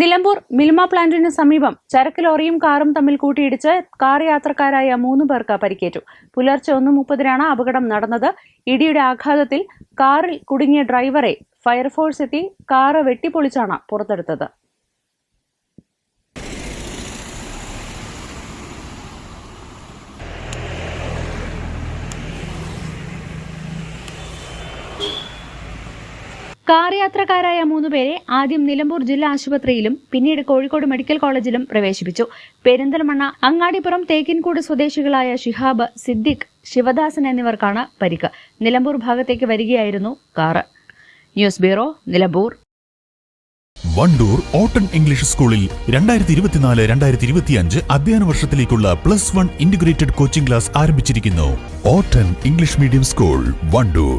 Nilambur Milma പ്ലാന്റിന് സമീപം ചരക്ക് ലോറിയും കാറും തമ്മിൽ കൂട്ടിയിടിച്ച് കാർ യാത്രക്കാരായ മൂന്ന് പേർക്ക് പരിക്കേറ്റു. പുലർച്ചെ ഒന്ന് മുപ്പതിനാണ് അപകടം നടന്നത്. ഇടിയുടെ ആഘാതത്തിൽ കാറിൽ കുടുങ്ങിയ ഡ്രൈവറെ ഫയർഫോഴ്സ് എത്തി കാറ് വെട്ടിപ്പൊളിച്ചാണ് പുറത്തെടുത്തത്. കാർ യാത്രക്കാരായ മൂന്നുപേരെ ആദ്യം നിലമ്പൂർ ജില്ലാ ആശുപത്രിയിലും പിന്നീട് കോഴിക്കോട് മെഡിക്കൽ കോളേജിലും പ്രവേശിപ്പിച്ചു. പെരിന്തൽമണ്ണ അങ്ങാടിപ്പുറം തേക്കിൻകൂട് സ്വദേശികളായ ഷിഹാബ് സിദ്ദിഖ് ശിവദാസൻ എന്നിവർക്കാണ് പരിക്ക്. നിലമ്പൂർ ഭാഗത്തേക്ക് വരികയായിരുന്നു car. News bureau Nilambur. Wandoor ഓട്ടൺ English സ്കൂളിൽ രണ്ടായിരത്തി ഇരുപത്തിനാല് രണ്ടായിരത്തി ഇരുപത്തിയഞ്ച് അധ്യയന വർഷത്തിലേക്കുള്ള plus one integrated coaching class ആരംഭിച്ചിരിക്കുന്നു. ഓട്ടൺ ഇംഗ്ലീഷ് മീഡിയം സ്കൂൾ വണ്ടൂർ.